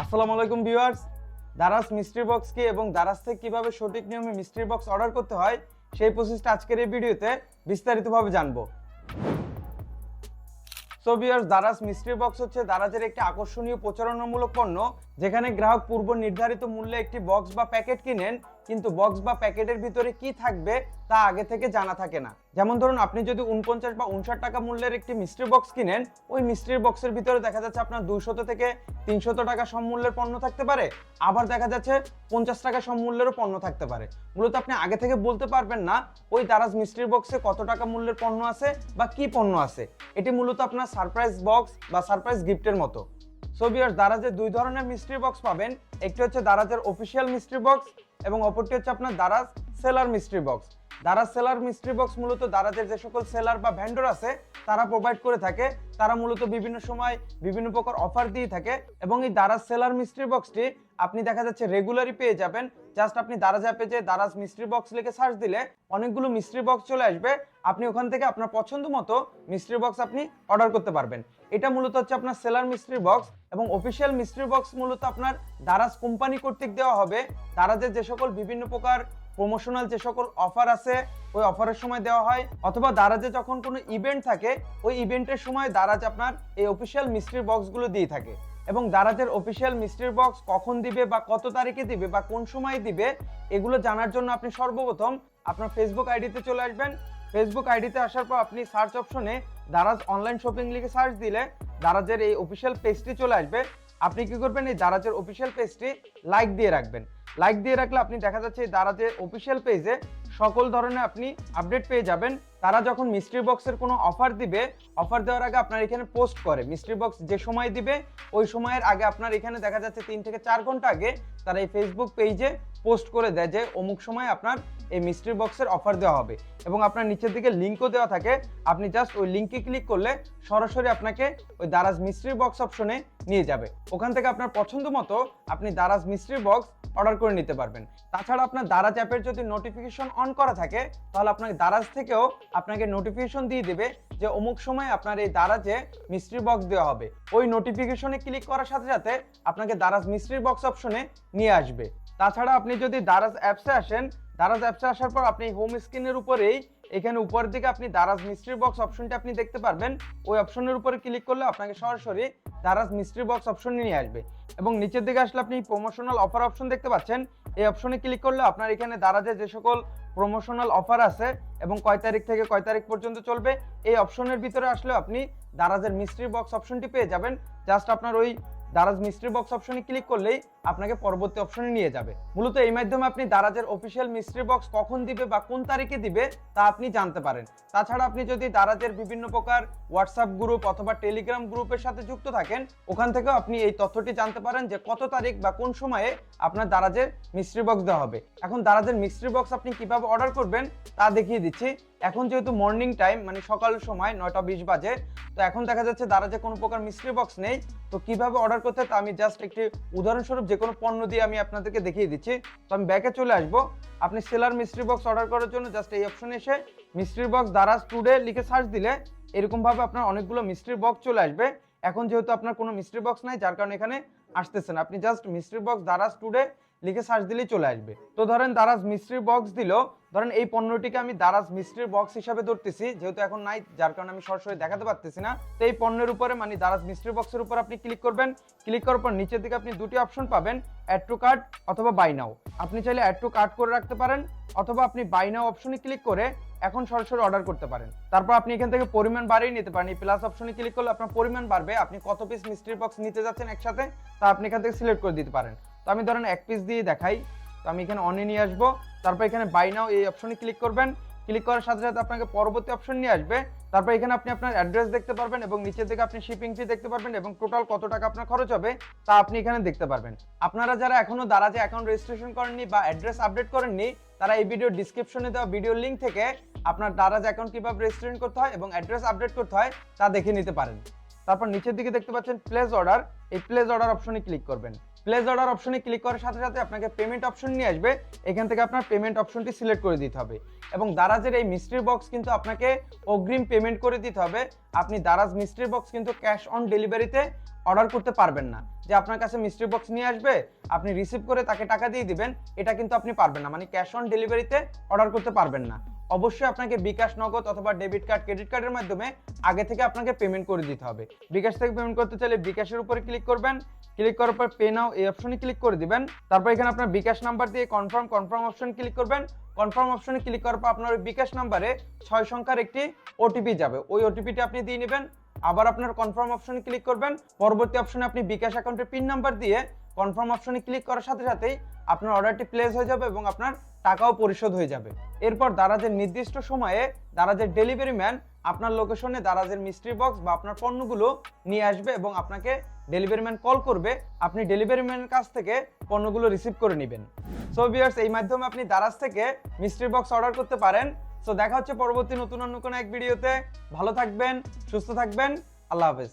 আসসালামু আলাইকুম viewers. Daraz mystery box কি এবং দারাস থেকে কীভাবে সঠিক নিয়মে মিস্ট্রি বক্স অর্ডার করতে হয়, সেই প্রসেসটা আজকের এই ভিডিওতে বিস্তারিতভাবে জানব। So viewers Daraz mystery box হচ্ছে দারাজের একটি আকর্ষণীয় প্রচারণামূলক পণ্য, যেখানে গ্রাহক পূর্ব নির্ধারিত মূল্যে একটি বক্স বা প্যাকেট কিনেন কিন্তু বক্স বা প্যাকেটের ভিতরে কি থাকবে তা আগে থেকে জানা থাকে না। যেমন ধরুন, আপনি যদি উনপঞ্চাশ বা উনষাট টাকা মূল্যের একটি মিস্ট্রি বক্স কিনেন, ওই মিস্ট্রির বক্সের ভিতরে দেখা যাচ্ছে আপনার দুইশত থেকে তিনশত টাকা সমমূল্যের পণ্য থাকতে পারে। আবার দেখা যাচ্ছে পঞ্চাশ টাকা সমমূল্যেরও পণ্য থাকতে পারে। মূলত আপনি আগে থেকে বলতে পারবেন না ওই দারাজ মিস্ট্রির বক্সে কত টাকা মূল্যের পণ্য আছে বা কি পণ্য আছে। এটি মূলত আপনার সারপ্রাইজ বক্স বা সারপ্রাইজ গিফটের মতো। সো ভিউয়ার্স দারাজের দুই ধরনের মিস্ট্রি বক্স পাবেন। একটি হচ্ছে দারাজের অফিসিয়াল মিস্ট্রি বক্স এবং অপরটি হচ্ছে আপনার Daraz seller mystery box. Daraz seller mystery box মূলত দারাজের যে সকল সেলার বা ভ্যান্ডর আছে, তারা প্রোভাইড করে থাকে। তারা মূলত বিভিন্ন সময় বিভিন্ন প্রকার অফার দিয়ে থাকে এবং এই দারাজ সেলার মিস্ট্রি বক্সটি আপনি দেখা যাচ্ছে রেগুলারই পেয়ে যাবেন। জাস্ট আপনি দারাজ অ্যাপে যে দারাজ মিস্ট্রি বক্স লিখে সার্চ দিলে অনেকগুলো মিস্ট্রি বক্স চলে আসবে। আপনি ওখান থেকে আপনার পছন্দ মতো মিস্ট্রি বক্স আপনি অর্ডার করতে পারবেন। এটা মূলত হচ্ছে আপনার সেলার মিস্ট্রি বক্স এবং অফিসিয়াল মিস্ট্রি বক্স মূলত আপনার দারাজ কোম্পানি কর্তৃক দেওয়া হবে। দারাজের যে সকল বিভিন্ন প্রকার প্রমোশনাল যে সকল অফার আছে, ওই অফারের সময় দেওয়া হয়। অথবা দারাজে যখন কোনো ইভেন্ট থাকে, ওই ইভেন্টের সময় দারাজ আপনার এই অফিসিয়াল মিস্ট্রি বক্সগুলো দিয়ে থাকে। এবং দারাজের অফিসিয়াল মিস্ট্রি বক্স কখন দিবে বা কত তারিখে দিবে বা কোন সময় দিবে, এগুলো জানার জন্য আপনি সর্বপ্রথম আপনার ফেসবুক আইডিতে চলে আসবেন। ফেসবুক আইডিতে আসার পর আপনি সার্চ অপশনে দারাজ অনলাইন শপিং লিখে সার্চ দিলে দারাজের এই অফিসিয়াল পেজটি চলে আসবে। আপনি কি করবেন? এই দারাজের অফিসিয়াল পেজটি লাইক দিয়ে রাখবেন। লাইক দিয়ে রাখলে আপনি দেখা যাচ্ছে দারাজের অফিসিয়াল পেজে সকল ধরনের আপনি আপডেট পেয়ে যাবেন। তারা যখন মিস্ট্রি বক্সের কোনো অফার দিবে অফার দেওয়ার আগে আপনার এখানে পোস্ট করে। মিস্ট্রি বক্স যে সময় দিবে, ওই সময়ের আগে আপনার এখানে দেখা যাচ্ছে তিন থেকে চার ঘণ্টা আগে তারা এই ফেসবুক পেজে পোস্ট করে দেয় যে অমুক সময় আপনার এই মিস্ট্রি বক্সের অফার দেওয়া হবে এবং আপনার নিচের দিকে লিঙ্কও দেওয়া থাকে। আপনি জাস্ট ওই লিঙ্কে ক্লিক করলে সরাসরি আপনাকে ওই দারাজ মিস্ট্রি বক্স অপশনে নিয়ে যাবে। ওখান থেকে আপনার পছন্দ মতো আপনি দারাজ মিস্ট্রি বক্স অর্ডার করে নিতে পারবেন। তাছাড়া আপনার দারাজ অ্যাপের যদি নোটিফিকেশন অন করা থাকে, তাহলে আপনার দারাজ থেকেও আপনাকে নোটিফিকেশন দিয়ে দেবে যে অমুক সময় আপনার এই দারাজে মিস্ট্রি বক্স দেওয়া হবে। ওই নোটিফিকেশনে ক্লিক করার সাথে সাথে আপনাকে দারাজ মিস্ট্রি বক্স অপশনে নিয়ে আসবে। তাছাড়া আপনি যদি দারাজ অ্যাপসে আসেন, দারাজ অ্যাপসে আসার পর আপনি হোম স্ক্রিনের উপরেই, এখানে উপরের দিকে আপনি দারাজ মিস্ট্রি বক্স অপশনটি আপনি দেখতে পারবেন। ওই অপশনের উপরে ক্লিক করলে আপনাকে সরাসরি দারাজ মিস্ট্রি বক্স অপশনে নিয়ে আসবে। এবং নিচের দিকে আসলে আপনি প্রমোশনাল অফার অপশন দেখতে পাচ্ছেন। এই অপশনে ক্লিক করলে আপনার এখানে দারাজের যে সকল প্রমোশনাল অফার আছে এবং কয় তারিখ থেকে কয় তারিখ পর্যন্ত চলবে, এই অপশনের ভিতরে আসলে আপনি দারাজের মিস্ট্রি বক্স অপশনটি পেয়ে যাবেন। জাস্ট আপনার ওই দারাজ মিস্ট্রি বক্স অপশনে ক্লিক করলেই আপনাকে পরবর্তী অপশনে নিয়ে যাবে। মূলত এই মাধ্যমে আপনি দারাজের অফিসিয়াল মিস্ট্রি বক্স কখন দিবে বা কোন তারিখে দিবে তা আপনি জানতে পারেন। তাছাড়া আপনি যদি দারাজের বিভিন্ন প্রকার হোয়াটসঅ্যাপ গ্রুপ অথবা টেলিগ্রাম গ্রুপের সাথে যুক্ত থাকেন, ওখান থেকেও আপনি এই তথ্যটি জানতে পারেন যে কত তারিখ বা কোন সময়ে আপনার দারাজের মিস্ট্রি বক্স দেওয়া হবে। এখন দারাজের মিস্ট্রি বক্স আপনি কীভাবে অর্ডার করবেন তা দেখিয়ে দিচ্ছি। এখন যেহেতু মর্নিং টাইম মানে সকাল সময় নয়টা বিশ বাজে, তো এখন দেখা যাচ্ছে দারাজে কোনো প্রকার মিস্ট্রি বক্স নেই। তো কীভাবে অর্ডার করতে তা আমি জাস্ট একটি উদাহরণস্বরূপ যে কোনো পণ্য দিয়ে আমি আপনাদেরকে দেখিয়ে দিচ্ছি। তো আমি ব্যাকে চলে আসব। আপনি সেলার মিস্ট্রি বক্স অর্ডার করার জন্য জাস্ট এই অপশন এসে মিস্ট্রি বক্স দারাজ টুডে লিখে সার্চ দিলে এরকমভাবে আপনার অনেকগুলো মিস্ট্রি বক্স চলে আসবে। এখন যেহেতু আপনার কোনো মিস্ট্রি বক্স নাই, যার কারণে এখানে আসতেছেন আপনি just mystery box Daraz today লিখে সার্চ দিলেই চলে আসবে। তো ধরেন দারাজ মিস্ট্রি বক্স দিল, ধরেন এই পণ্যটিকে আমি দারাজ মিস্ট্রির বক্স হিসাবে ধরতেছি, যেহেতু এখন নাই, যার কারণে আমি সরাসরি দেখাতে পারতেছি না। তো এই পণ্যের উপরে মানে দারাজ মিস্ট্রি বক্সের উপর আপনি ক্লিক করবেন। ক্লিক করার পর নিচের দিকে আপনি দুটি অপশন পাবেন অ্যাড টু কার্ড অথবা বাই নাও আপনি চাইলে অ্যাড টু কার্ড করে রাখতে পারেন, অথবা আপনি বাই নাও অপশনে ক্লিক করে এখন সরাসরি অর্ডার করতে পারেন। তারপর আপনি এখান থেকে পরিমাণ বাড়িয়ে নিতে পারেন। এই প্লাস অপশনে ক্লিক করলে আপনার পরিমাণ বাড়বে। আপনি কত পিস মিস্ট্রি বক্স নিতে যাচ্ছেন একসাথে, তা আপনি এখান থেকে সিলেক্ট করে দিতে পারেন। তো আমি ধরেন এক পিস দিয়ে দেখাই। তো আমি এখানে অনে নিয়ে আসব। তারপর এখানে বাই নাও এই অপশনে ক্লিক করবেন। ক্লিক করার সাথে সাথে আপনাকে পরবর্তী অপশন নিয়ে আসবে। তারপর এখানে আপনি আপনার অ্যাড্রেস দেখতে পারবেন এবং নিচের দিকে আপনি শিপিং ফি দেখতে পারবেন এবং টোটাল কত টাকা আপনার খরচ হবে তা আপনি এখানে দেখতে পারবেন। আপনারা যারা এখনও দারাজে অ্যাকাউন্ট রেজিস্ট্রেশন করেননি বা অ্যাড্রেস আপডেট করেননি, তারা এই ভিডিও ডিসক্রিপশনে দেওয়া ভিডিও লিঙ্ক থেকে আপনার দারাজ অ্যাকাউন্ট কীভাবে রেজিস্ট্রেশন করতে হয় এবং অ্যাড্রেস আপডেট করতে হয় তা দেখে নিতে পারেন। তারপর নিচের দিকে দেখতে পাচ্ছেন প্লেস অর্ডার এই প্লেস অর্ডার অপশনে ক্লিক করবেন। প্লেস অর্ডার অপশনে ক্লিক করার সাথে সাথে আপনাকে পেমেন্ট অপশন নিয়ে আসবে। এখান থেকে আপনার পেমেন্ট অপশনটি সিলেক্ট করে দিতে হবে। এবং দারাজের এই মিস্ট্রি বক্স কিন্তু আপনাকে অগ্রিম পেমেন্ট করে দিতে হবে। আপনি দারাজ মিস্ট্রি বক্স কিন্তু ক্যাশ অন ডেলিভারিতে অর্ডার করতে পারবেন না। যে আপনার কাছে মিস্ট্রি বক্স নিয়ে আসবে, আপনি রিসিভ করে তাকে টাকা দিয়ে দিবেন, এটা কিন্তু আপনি পারবেন না। মানে ক্যাশ অন ডেলিভারিতে অর্ডার করতে পারবেন না। অবশ্যই আপনাকে বিকাশ নগদ অথবা ডেবিট কার্ড ক্রেডিট কার্ডের মাধ্যমে আগে থেকে আপনাকে পেমেন্ট করে দিতে হবে। বিকাশ থেকে পেমেন্ট করতে চাইলে বিকাশের উপরে ক্লিক করবেন। ক্লিক করার পর পে নাও এই অপশনে ক্লিক করে দিবেন। তারপর এখানে আপনার বিকাশ নাম্বার দিয়ে কনফার্ম কনফার্ম অপশন ক্লিক করবেন। কনফার্ম অপশনে ক্লিক করার পর আপনার বিকাশ নাম্বারে ছয় সংখ্যার একটি ওটিপি যাবে। ওই ওটিপিটি আপনি দিয়ে নেবেন। আবার আপনার কনফার্ম অপশনে ক্লিক করবেন। পরবর্তী অপশনে আপনি বিকাশ অ্যাকাউন্টের পিন নাম্বার দিয়ে কনফার্ম অপশনে ক্লিক করার সাথে সাথেই আপনার অর্ডারটি প্লেস হয়ে যাবে এবং আপনার টাকাও পরিশোধ হয়ে যাবে। এরপর দারাজের নির্দিষ্ট সময়ে দারাজের ডেলিভারি ম্যান আপনার লোকেশনে দারাজের মিস্ট্রি বক্স বা আপনার পণ্যগুলো নিয়ে আসবে এবং আপনাকে ডেলিভারি ম্যান কল করবে। আপনি ডেলিভারি ম্যানের কাছ থেকে পণ্যগুলো রিসিভ করে নেবেন। সো ভিউয়ার্স এই মাধ্যমে আপনি দারাজ থেকে মিস্ট্রি বক্স অর্ডার করতে পারেন। সো দেখা হচ্ছে পরবর্তী নতুন অন্য কোনো এক ভিডিওতে ভালো থাকবেন, সুস্থ থাকবেন। আল্লাহ হাফেজ।